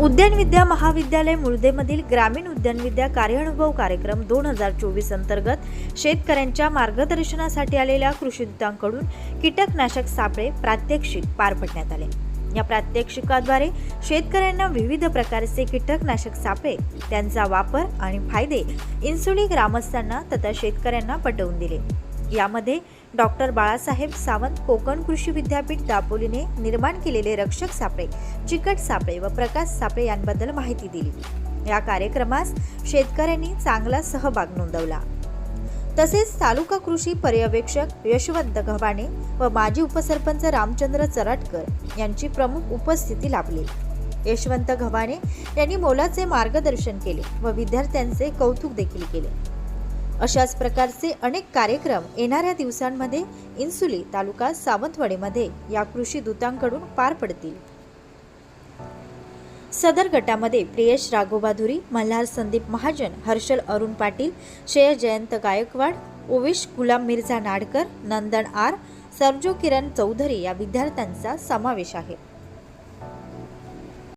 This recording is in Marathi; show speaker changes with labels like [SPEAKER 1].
[SPEAKER 1] उद्यान विद्या महाविद्यालय मुळदेमधील ग्रामीण उद्यान विद्या कार्यानुभव कार्यक्रम दोन हजार चोवीस अंतर्गत शेतकऱ्यांच्या मार्गदर्शनासाठी आलेल्या कृषीदूतांकडून कीटकनाशक सापळे प्रात्यक्षिक पार पडण्यात आले. या प्रात्यक्षिकाद्वारे शेतकऱ्यांना विविध प्रकारचे कीटकनाशक सापळे त्यांचा वापर आणि फायदे इन्सुली ग्रामस्थांना तथा शेतकऱ्यांना पटवून दिले. यामध्ये डॉक्टर बाळासाहेब सावंत कोकण कृषी विद्यापीठ दापोलीने निर्माण केलेले रक्षक सापळे चिकट सापळे व प्रकाश सापळे यांबद्दल माहिती दिली. या कार्यक्रमास शेतकऱ्यांनी चांगला सहभाग नोंदवला. तसेच तालुका कृषी पर्यवेक्षक यशवंत गव्हाणे व माजी उपसरपंच रामचंद्र चराटकर यांची प्रमुख उपस्थिती लाभली. यशवंत गव्हाणे यांनी मोलाचे मार्गदर्शन केले व विद्यार्थ्यांचे कौतुक देखील केले. अशाच प्रकारचे अनेक कार्यक्रम येणाऱ्या दिवसांमध्ये इन्सुली तालुका सावंतवाडीमध्ये या कृषी दूतांकडून पार पडतील. सदर गटामध्ये प्रियेश राघोबाधुरी मल्हार संदीप महाजन हर्षल अरुण पाटील श्रेय जयंत गायकवाड ओवेश गुलाम मिर्झा नाडकर नंदन आर सरजो किरण चौधरी या विद्यार्थ्यांचा समावेश आहे.